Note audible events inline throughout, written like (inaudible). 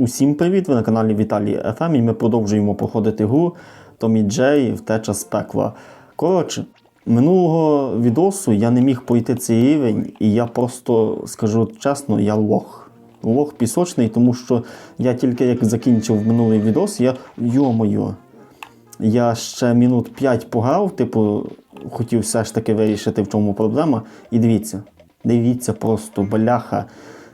Усім привіт! Ви на каналі Віталій ФМ і ми продовжуємо проходити гру Томі Джей Втеча з пекла. Коротше, минулого відосу я не міг пройти цей рівень, і я просто скажу чесно, я лох. Лох пісочний, тому що я тільки як закінчив минулий відос, я йо-моє. Я ще минут 5 пограв, типу, хотів все ж таки вирішити, в чому проблема. І дивіться, дивіться просто, бляха.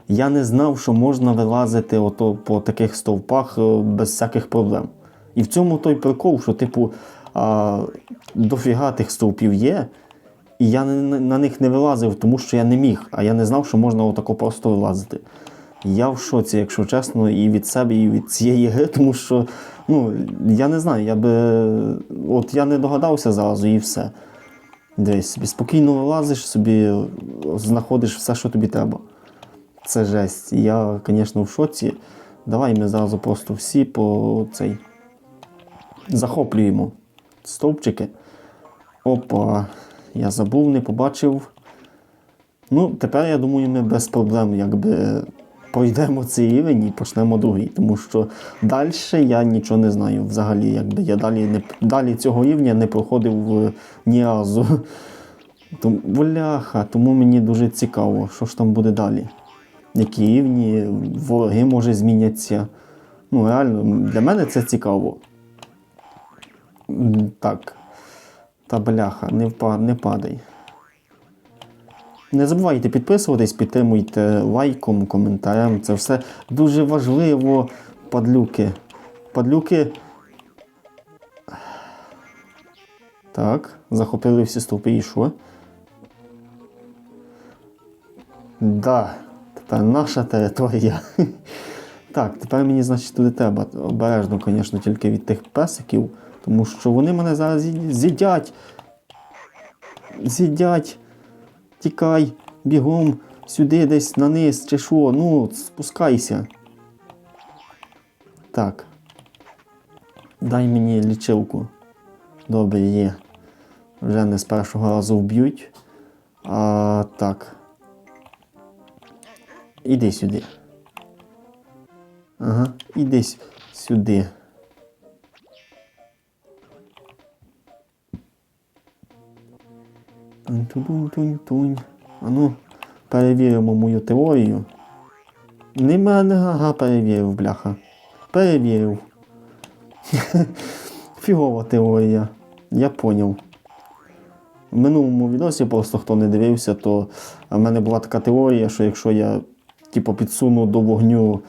Я не знав, що можна вилазити ото по таких стовпах е, без всяких проблем. І в цьому той прикол, що, типу, а, дофіга тих стовпів є, і я на, них не вилазив, тому що я не міг, а я не знав, що можна отако просто вилазити. Я в шоці, якщо чесно, і від себе, і від цієї гри, (laughs) тому що ну, я не знаю, я би. От я не догадався зразу і все. Десь собі спокійно вилазиш, собі знаходиш все, що тобі треба. Це жесть. Я, звісно, в шоці. Давай ми зразу просто всі по цей захоплюємо стовпчики. Опа, я забув, не побачив. Ну, тепер я думаю, ми без проблем якби пройдемо цей рівень і почнемо другий. Тому що далі я нічого не знаю. Взагалі, якби я далі не далі цього рівня не проходив е, ні разу. Тому, бляха, тому мені дуже цікаво, що ж там буде далі. Які рівні, вороги може зміняться. Ну, реально, для мене це цікаво. Так. Та бляха, не, впа, не падай. Не забувайте підписуватись, підтримуйте лайком, коментарем. Це все дуже важливо, падлюки. Падлюки. Так, захопили всі стовпи і що? Да, тепер наша територія. Так, тепер мені, значить, туди треба. Обережно, звісно, тільки від тих песиків, тому що вони мене зараз з'їдять. З'їдять. Тікай, бігом сюди десь на низ чи що. Ну, спускайся. Так. Дай мені лічилку. Добре, є. Вже не з першого разу вб'ють. А так. Іди сюди. Ага, іди сюди. Тунь-тунь-тунь-тунь. А ну, перевіримо мою теорію. Не мене, ага, перевірив, бляха. Перевірив. (laughs) Фігова теорія. Я поняв. В минулому відосі, просто хто не дивився, то в мене була така теорія, що якщо я типу, підсуну до вогню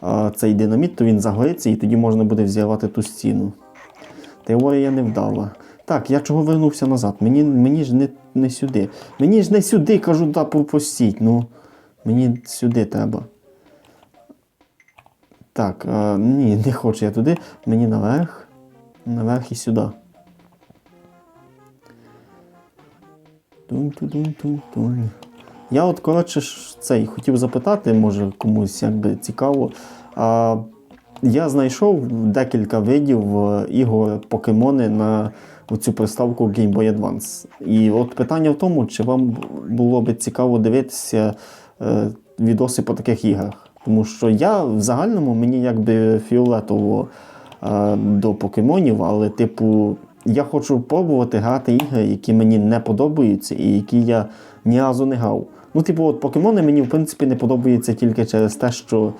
а, цей динаміт, то він загориться і тоді можна буде взірвати ту стіну. Теорія не вдала. Так, я чого вернувся назад? Мені, мені ж не, не сюди. Мені ж не сюди, кажу, да попустіть. Ну, мені сюди треба. Так, а, ні, не хочу я туди. Мені наверх. Наверх і сюди. Тунь-тунь-тунь-тунь. Я от, коротше, цей хотів запитати, може комусь якби цікаво. А, я знайшов декілька видів е, ігор покемони на цю приставку Game Boy Advance. І от питання в тому, чи вам було би цікаво дивитися е, відоси по таких іграх. Тому що я в загальному мені якби фіолетово е, до покемонів, але, типу, я хочу пробувати грати ігри, які мені не подобаються і які я ні разу не грав. Ну, типу, от покемони мені в принципі не подобаються тільки через те, що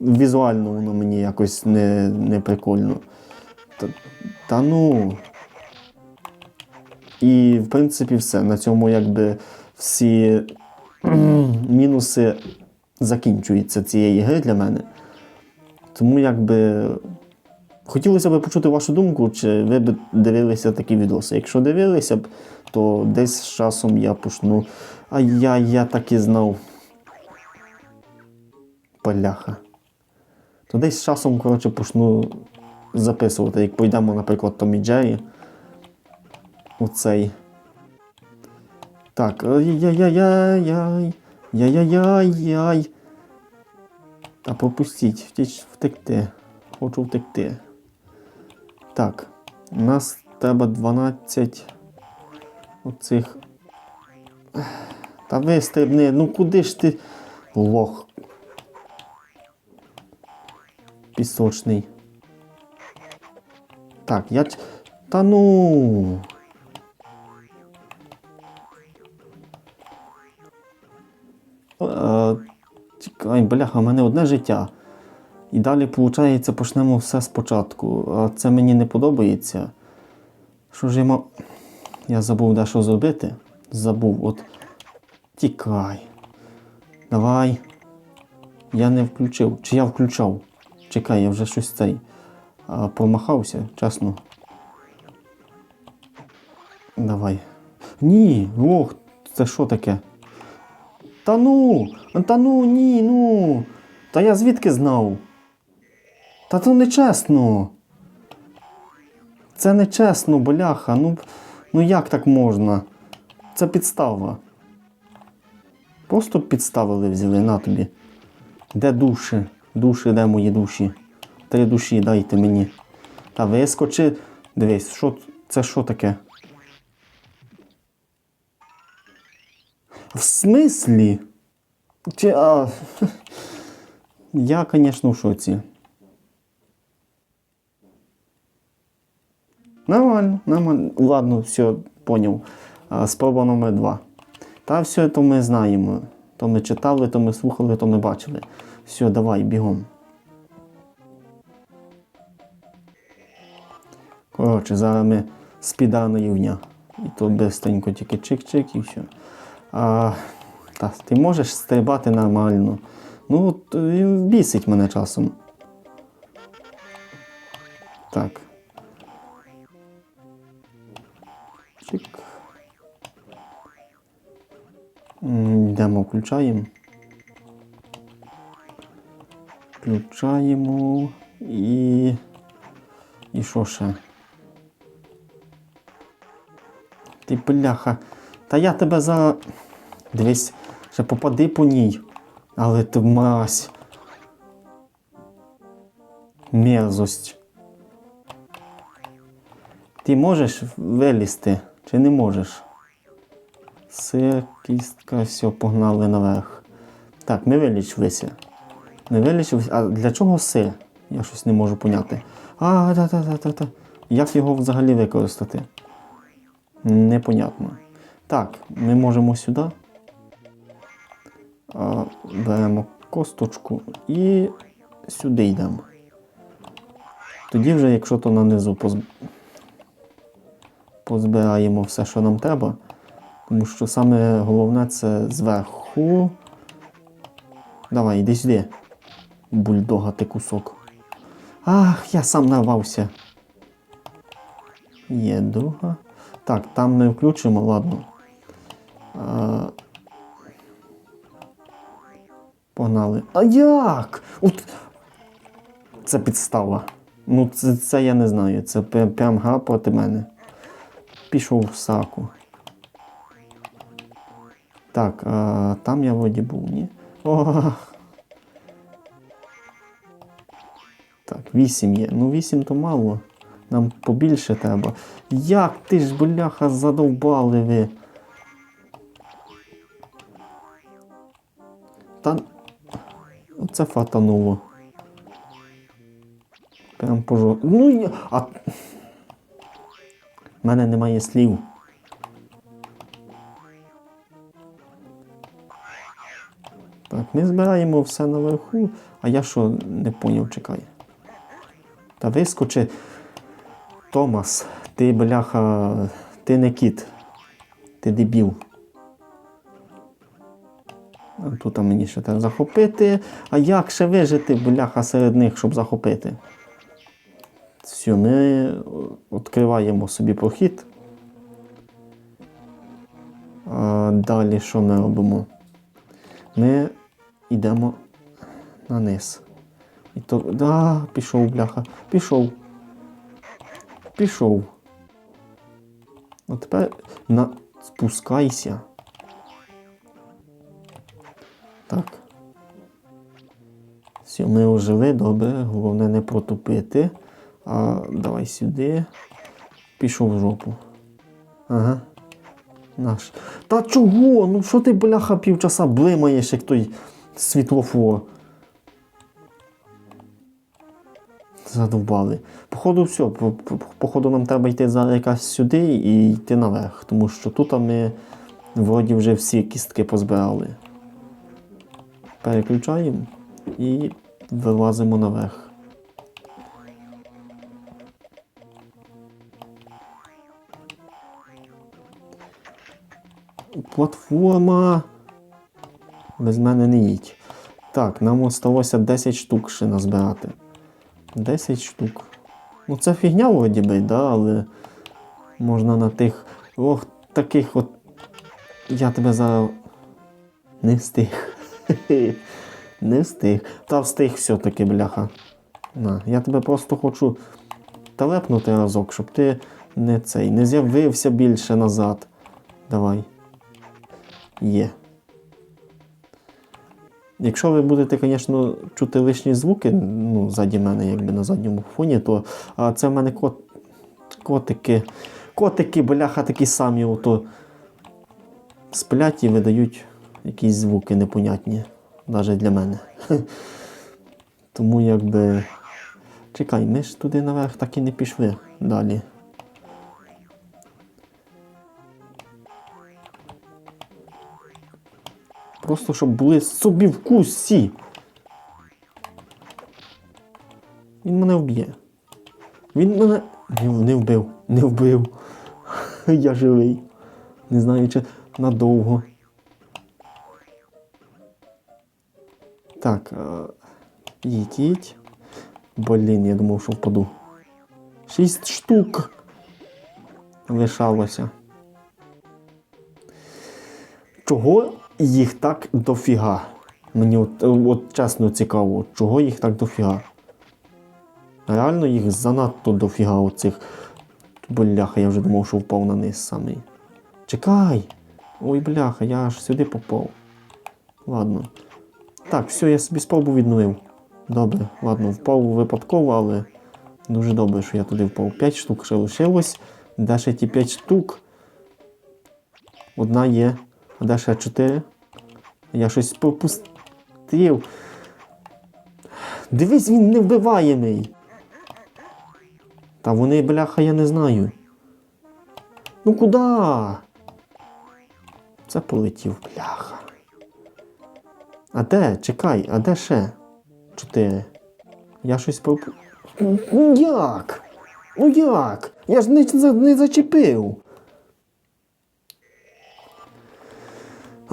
візуально воно мені якось не, не прикольно. Та, та ну. І в принципі все. На цьому якби всі мінуси закінчуються цієї гри для мене. Тому якби хотілося б почути вашу думку, чи ви б дивилися такі відоси. Якщо дивилися б, то десь з часом я почну. А я, я так і знав. Поляха. То десь з часом, коротше, почну записувати. Як пойдемо, наприклад, Томі Джері. Оцей. Так, ай-яй-яй-яй. Яй-яй-яй-яй. Та пропустіть, втіч, втекти. Хочу втекти. Так, у нас треба 12 оцих. Та вистрибни, ну куди ж ти лох? пісочний. Так, я. Та ну. Е, Чекай, бляха, у мене одне життя. І далі, виходить, почнемо все спочатку. А це мені не подобається. Що ж я мав. Я забув дещо зробити. Забув, от. Тікай. Давай. Я не включив. Чи я включав? Чекай, я вже щось цей. А, помахався, чесно. Давай. Ні, ох, це що таке? Та ну, та ну, ні, ну. Та я звідки знав? Та то не чесно. Це не чесно, бляха. Ну, ну як так можна? Це підстава. Просто підставили взяли на тобі. Де душі? Душі, де мої душі? Три душі дайте мені. Та вискочи. Дивись, що це що таке? В смислі? Чи, а... (laughs) Я, звісно, в шоці. Нормально, нормально. Ладно, все, поняв. Спроба номер два. Та все, то ми знаємо. То ми читали, то ми слухали, то ми бачили. Все, давай, бігом. Коротше, зараз ми спідана рівня. І то бистренько тільки чик-чик і все. А, та, ти можеш стрибати нормально. Ну, от, він бісить мене часом. Так. Чик. Йдемо, включаємо. Включаємо і. І що ще? Ти бляха. Та я тебе за. Дивись, ще попади по ній. Але ти мразь. Мерзость. Ти можеш вилізти чи не можеш? Сир, кістка, все, погнали наверх. Так, ми вилічилися. Не вилічилися. А для чого сир? Я щось не можу поняти. А, та-та-та-та-та. Як його взагалі використати? Непонятно. Так, ми можемо сюди. А, беремо косточку і сюди йдемо. Тоді вже, якщо то нанизу поз... позбираємо все, що нам треба. Тому що саме головне це зверху. Давай, йди сюди. Бульдога ти кусок. Ах, я сам нарвався. Є друга. Так, там ми включимо, ладно. А... Погнали. А як? От... Це підстава. Ну, це, це я не знаю. Це прям гра проти мене. Пішов в саку. Так, а, там я вроді був, ні? О! Так, 8 є. Ну 8 то мало. Нам побільше треба. Як ти ж, бляха, задовбали ви? Та. Оце фатануло. Прям пожо. Ну я. А. В мене немає слів. Так, ми збираємо все наверху, а я що не поняв, чекай. Та вискочи. Томас, ти бляха, ти не кіт. Ти дебіл. Тут мені ще треба захопити. А як ще вижити, бляха, серед них, щоб захопити? Все, ми відкриваємо собі прохід. А далі що ми робимо? Ми йдемо на низ. І то. Да, пішов, бляха. Пішов. Пішов. А тепер на... спускайся. Так. Все, ми ожили, добре. Головне не протупити. А давай сюди. Пішов в жопу. Ага. Наш. Та чого? Ну що ти, бляха, півчаса блимаєш, як той світлофор? Задовбали. Походу, все. По- по- Походу, нам треба йти за якась сюди і йти наверх. Тому що тут ми вроді вже всі кістки позбирали. Переключаємо і вилазимо наверх. Платформа. Без мене не їдь. Так, нам осталося 10 штук ще назбирати. 10 штук. Ну це фігня вроді би, да, але можна на тих. Ох, таких от. Я тебе за. Не встиг. (laughs) Не встиг. Та встиг все-таки, бляха. На, я тебе просто хочу телепнути разок, щоб ти не цей, не з'явився більше назад. Давай. Є. Якщо ви будете, звісно, чути лишні звуки, ну, ззаді мене, якби на задньому фоні, то а це в мене кот, котики. Котики, бляха, такі самі ото сплять і видають якісь звуки непонятні, навіть для мене. (laughs) Тому якби. Чекай, ми ж туди наверх так і не пішли далі. Просто щоб були собі в курсі. Він мене вб'є. Він мене. Не, вбив, не вбив. (laughs) Я живий. Не знаю, чи надовго. Так. е, їдь. Блін, я думав, що впаду. Шість штук. Лишалося. Чого їх так дофіга? Мені от, от чесно цікаво, чого їх так дофіга? Реально їх занадто дофіга оцих. Бляха, я вже думав, що впав на низ самий. Чекай! Ой, бляха, я аж сюди попав. Ладно. Так, все, я собі спробу відновив. Добре, ладно, впав випадково, але дуже добре, що я туди впав. 5 штук ще лишилось. Де ще ті 5 штук? Одна є. А де ще 4? Я щось пропустив. Дивись, він невбиваємий. Та вони, бляха, я не знаю. Ну куди? Це полетів, бляха. А де? Чекай, а де ще? Чотири. Я щось проп... Ну як? Ну як? Я ж не, не зачепив.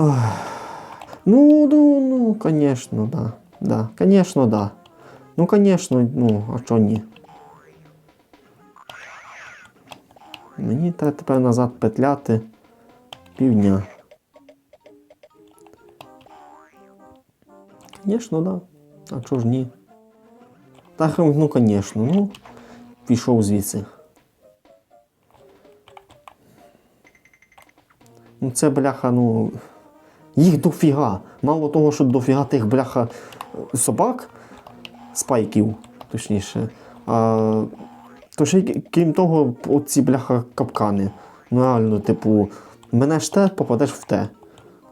Ну, ну, ну, конечно, да. Да, конечно, да. Ну, конечно, ну, а чо ні? Мені треба тепер назад петляти півдня. Конечно, да. А чого ж ні? Так, ну, конечно, ну, пішов звідси. Ну, це бляха, ну. Їх дофіга. Мало того, що дофіга тих бляха собак, спайків, точніше. А, то ще крім того, оці бляха капкани. Ну реально, типу, мене ж те, попадеш в те.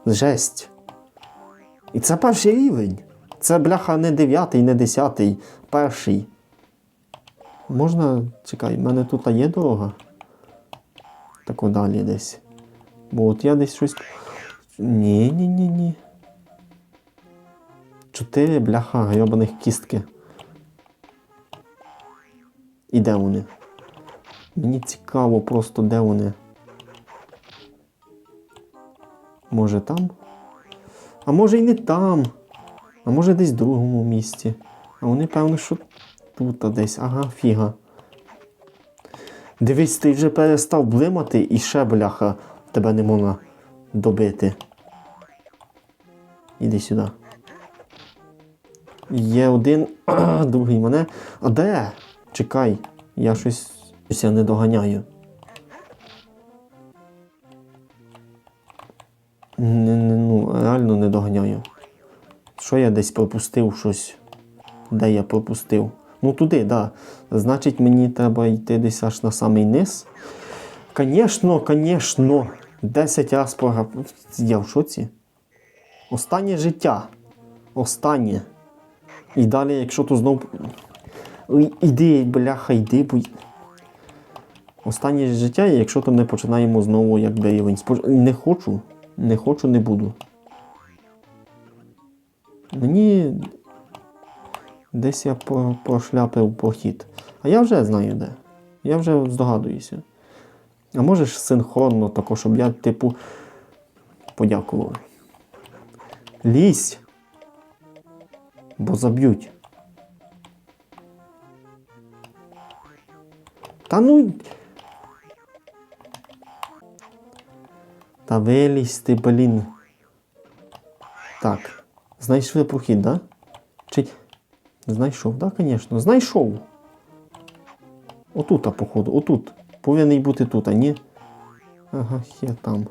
Жесть. І це перший рівень. Це бляха не дев'ятий, не десятий, перший. Можна. Чекай, в мене тут є дорога. Так далі десь. Бо от я десь щось. Ні, ні, ні, ні. Чотири бляха грьобаних кістки. І де вони? Мені цікаво просто, де вони. Може там? А може і не там. А може десь в другому місці. А вони, певно, що тут десь. Ага, фіга. Дивись, ти вже перестав блимати і ще, бляха, тебе не можна добити. Іди сюди. Є один, (clears throat) другий мене. А де? Чекай, я щось, не доганяю. Не, не, ну, реально не доганяю. Що я десь пропустив щось? Де я пропустив? Ну туди, так. Да. Значить, мені треба йти десь аж на самий низ. Звісно, звісно. 10 раз програв. Я в шоці. Останнє життя. Останнє. І далі, якщо тут знов. Ой, іди, бляха, йди, бо. Останнє життя, якщо то не починаємо знову рівень. Споч- Не хочу, не хочу, не буду. Мені десь я по- пошляпив похід. А я вже знаю де. Я вже здогадуюся. А можеш синхронно також, щоб я, типу, подякував. Лізь. Бо заб'ють. Та ну. Та вилізь ти, блін. Так. Знайшли прохід, да? Чи. Знайшов, да, звісно. Знайшов. Отут, а походу, отут. Повинен бути тут, а ні? Ага, є там.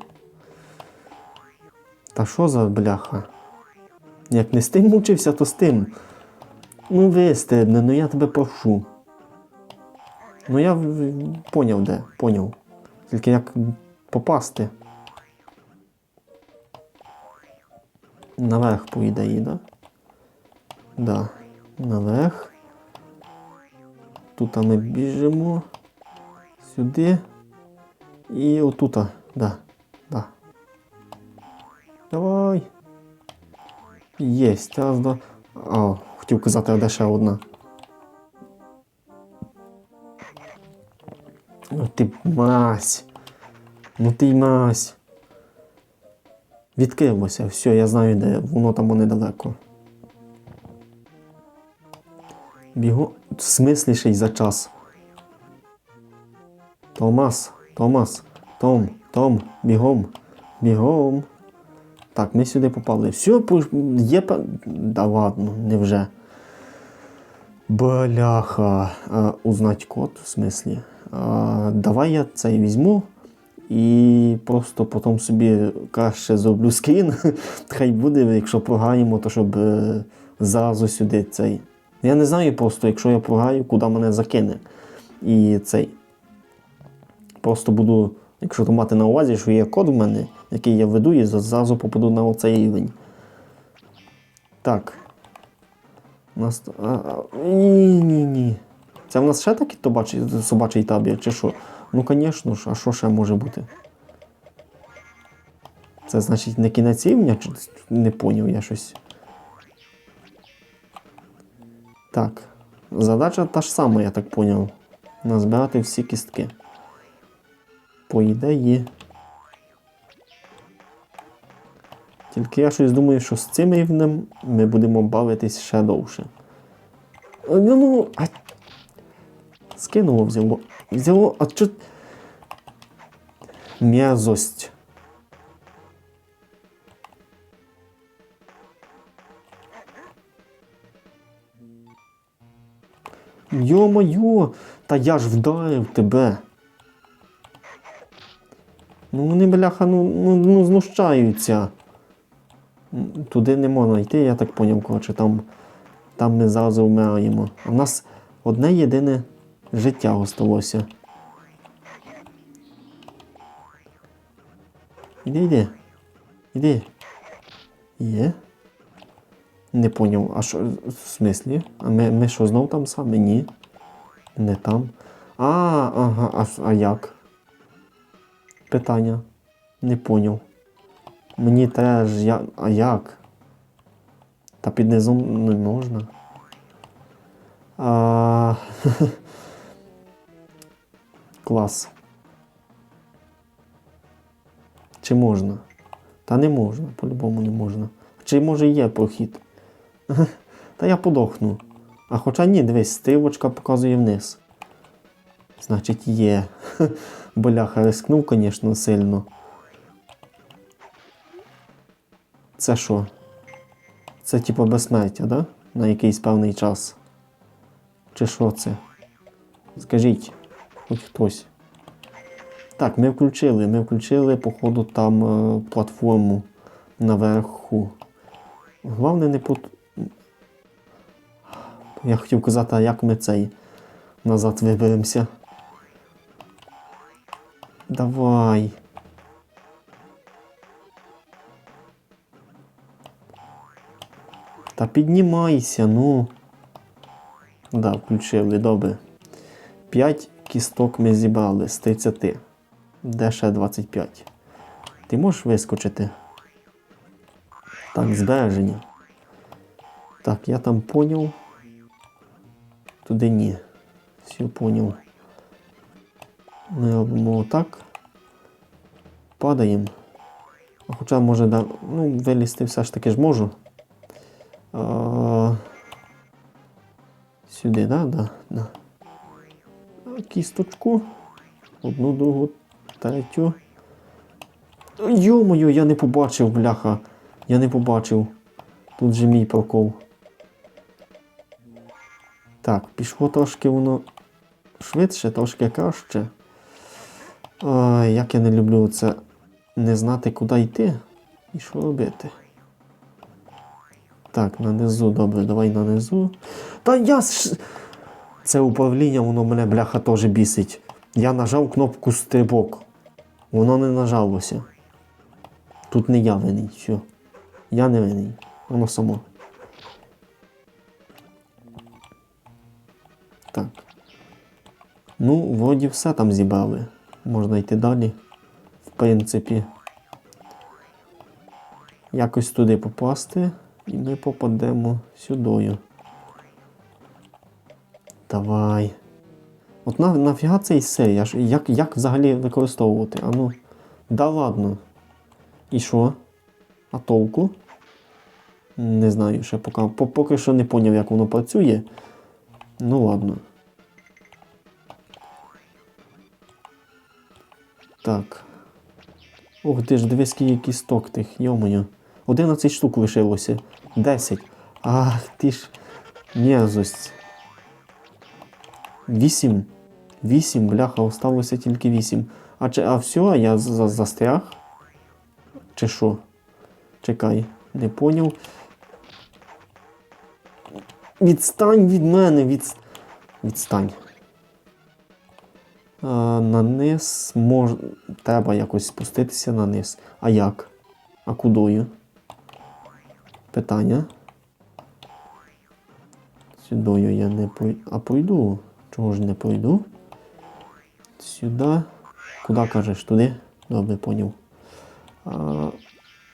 Та що за бляха? Як не з тим мучився, то з тим. Ну вистидне, ну я тебе прошу. Ну я поняв де, поняв. Тільки як попасти. Наверх по ідеї, да? Да. Наверх. Тут ми біжимо. Сюди. І отута. Да. Да. Давай. Єсть. Раз, два. А, хотів казати, а де ще одна. Ну ти мась. Ну ти мась. Відкрилося, все, я знаю, де воно там недалеко. Бігу. В смислі ще й за час. Томас, Томас, Том, Том, бігом, бігом. Так, ми сюди попали. Все, є. Да ладно, невже. Бляха. А, узнать код, в смислі. А, давай я цей візьму і просто потім собі краще зроблю скрін. (laughs) Хай буде, якщо програємо, то щоб е, зразу сюди цей. Я не знаю просто, якщо я програю, куди мене закине. І цей. Просто буду, якщо то мати на увазі, що є код в мене, який я веду, і зразу попаду на оцей рівень. Так. Нас. а, а, Ні, ні, ні. Це в нас ще такий собачий, собачий табір, чи що? Ну, звісно ж, а що ще може бути? Це значить не кінець рівня, чи не поняв я щось. Так. Задача та ж сама, я так поняв. Назбирати всі кістки. По ідеї. Тільки я щось думаю, що з цим рівнем ми будемо бавитись ще довше. Е, Ну, ну, а... Скинуло взяло. Взяло, а чо... Мерзость. Йо-моє, та я ж вдарив тебе. Ну вони, бляха, ну, ну, ну знущаються. Туди не можна йти, я так поняв, коротше, там, там ми зразу вмираємо. А в нас одне єдине життя осталося. Іди, іди. Іди. Є. Не поняв, а що в смислі? А ми, ми що знов там самі? Ні. Не там. А, ага, а, а як? Питання. Не поняв. Мені теж я. А як? Та під низом не можна. А... (laughs) Клас. Чи можна? Та не можна, по-любому не можна. Чи може є прохід? (laughs) Та я подохну. А хоча ні, дивись, стрілочка показує вниз. Значить, є. (laughs) Боляха рискнув, звісно, сильно. Це що? Це типу безсмертя, да? На якийсь певний час. Чи що це? Скажіть, хоч хтось. Так, ми включили. Ми включили, походу, там е, платформу наверху. Головне не пут. Я хотів казати, а як ми цей назад виберемося. Давай. Та піднімайся, ну. Да, включили, добре. 5 кісток ми зібрали з 30. Де ще 25? Ти можеш вискочити? Так, збереження. Так, я там поняв. Туди ні. Все поняв. Ми робимо отак. Падаємо. Хоча може да, ну, вилізти все ж таки ж можу. А, сюди, да? Да, да. Кісточку. Одну, другу, третю. Йо-моє, я не побачив, бляха. Я не побачив. Тут же мій прокол. Так, пішло трошки воно швидше, трошки краще. Ой, як я не люблю це не знати, куди йти і що робити. Так, на низу, добре, давай на низу. Та я. Це управління, воно мене бляха теж бісить. Я нажав кнопку стрибок. Воно не нажалося. Тут не я винний, все. Я не винний. Воно само. Так. Ну, вроді все там зібрали. Можна йти далі. В принципі. Якось туди попасти, і ми попадемо сюдою. Давай. От на, нафіга цей сей? Як, як взагалі використовувати? А ну. Да ладно. І що? А толку? Не знаю, ще поки, поки що не поняв, як воно працює. Ну ладно. Так. Ох ти ж, дивись, скільки кісток тих, йомою. 11 штук лишилося. 10. Ах, ти ж. Мерзость. 8. 8, бляха, осталося тільки 8. А, чи, а все, я за- застряг? Чи що? Чекай, не поняв. Відстань від мене, від... відстань. На низ мож... треба якось спуститися на низ. А як? А кудою? Питання. Сюдою я не пойду. А пойду. Чого ж не пойду? Сюди. Куди кажеш? Туди? Добре, поняв. А,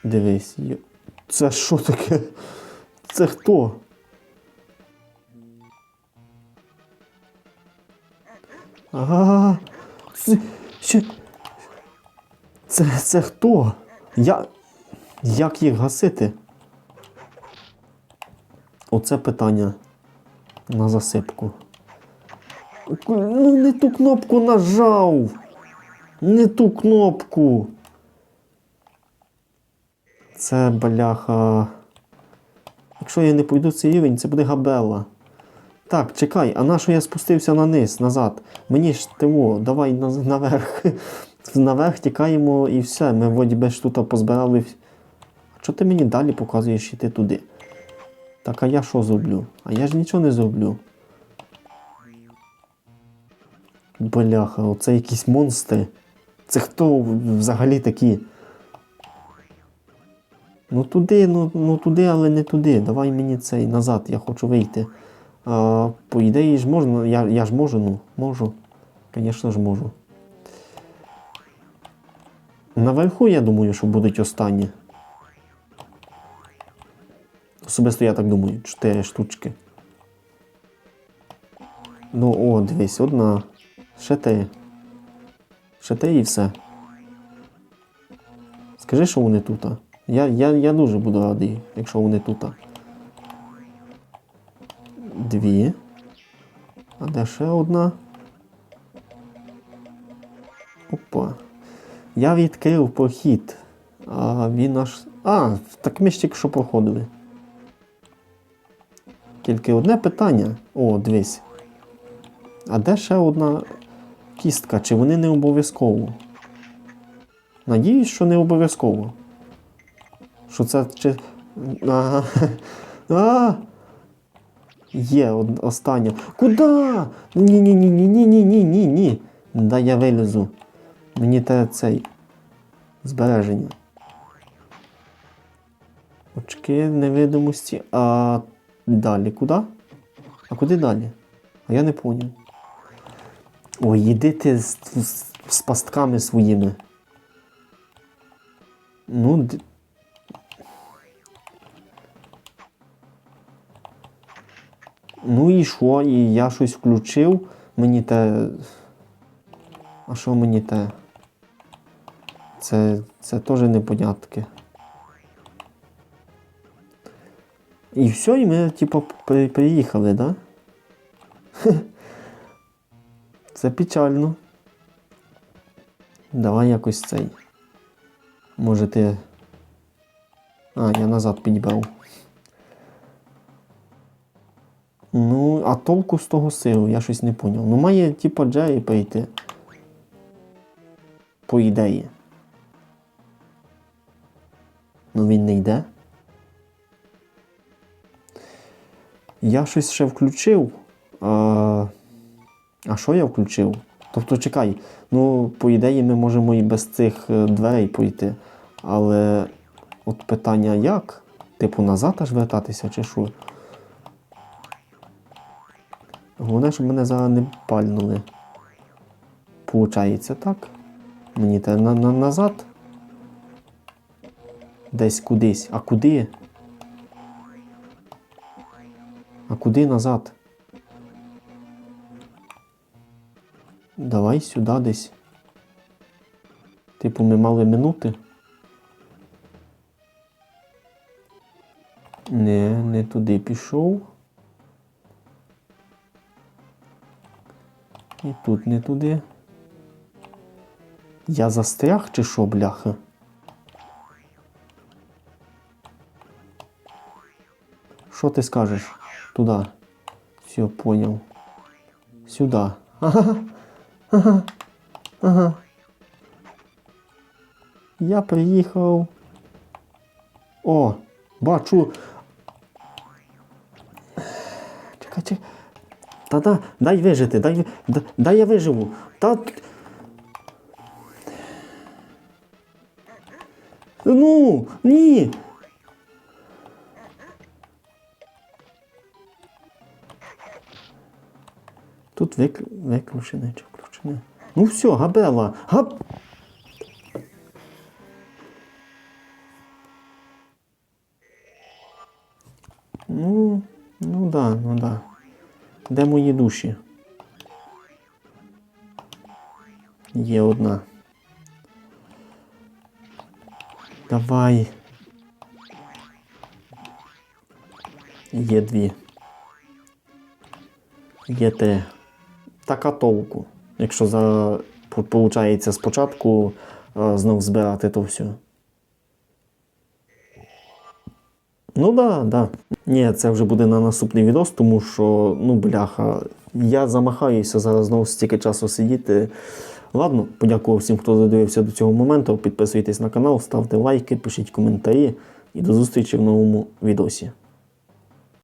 дивись. Це що таке? Це хто? Ага. Це, що? Це, це хто? Я... Як їх гасити? Оце питання на засипку. Ну, не ту кнопку нажав. Не ту кнопку. Це бляха. Якщо я не пойду цей рівень, це буде габела. Так, чекай, а на що я спустився на низ, назад? Мені ж того, давай наверх. (laughs) Наверх тікаємо і все. Ми вроді ж тут позбирали. А чого ти мені далі показуєш йти туди? Так, а я що зроблю? А я ж нічого не зроблю. Бляха, оце якісь монстри. Це хто взагалі такі? Ну туди, ну, ну туди, але не туди. Давай мені цей назад, я хочу вийти. А, по ідеї ж можна, я, я ж можу, ну, можу. Звісно ж можу. Наверху, я думаю, що будуть останні. Особисто я так думаю, чотири штучки. Ну, о, дивись, одна. Ще три. Ще три і все. Скажи, що вони тут. Я, я, я дуже буду радий, якщо вони тут. Дві. А де ще одна? Опа. Я відкрив прохід. А він аж. А, так ми ж тільки що проходили. Тільки одне питання. О, дивись. А де ще одна кістка? Чи вони не обов'язково? Надіюсь, що не обов'язково. Що це чи. Ага. А! (laughs) Є остання. Куда? Ні-ні-ні-ні-ні-ні-ні-ні. Да я вилізу. Мені те цей збереження. Очки невидимості. А далі куди? А куди далі? А я не поняв. Ой, іди ти з, з, з пастками своїми. Ну, Ну і що? І я щось включив. Мені те. А що мені те? Це, це теж непонятки. І все, і ми, типу, при, приїхали, да? (laughs) Це печально. Давай якось цей. Може ти. А, я назад підібрав. Ну, а толку з того силу, я щось не поняв. Ну, має, типу, Джей прийти. По ідеї. Ну він не йде. Я щось ще включив. А, а що я включив? Тобто, чекай, ну, по ідеї, ми можемо і без цих е, дверей пройти. Але от питання як? Типу, назад аж вертатися, чи що? Головне, щоб мене зараз не пальнули. Получається так. Мені те на, на, назад. Десь кудись. А куди? А куди назад? Давай сюди десь. Типу, ми мали минути. Не, не туди пішов. І тут не туди. Я застряг чи що, бляха? Що ти скажеш? Туди. Все, понял. Сюди. Ага. Ага. Ага. Я приїхав. О, бачу. Та да, дай вижити, дай, ви- да- дай я виживу. Та. Ну, ні. Тут вик... виключене чи включене. Ну все, габела. Габ... Ну, ну да, ну да. Де мої душі? Є одна. Давай. Є дві. Є три. Така толку. Якщо за виходить спочатку е, знов збирати то все. Ну да, да. Ні, це вже буде на наступний відос, тому що, ну, бляха, я замахаюся зараз знову стільки часу сидіти. Ладно, подякував всім, хто додивився до цього моменту. Підписуйтесь на канал, ставте лайки, пишіть коментарі і до зустрічі в новому відосі.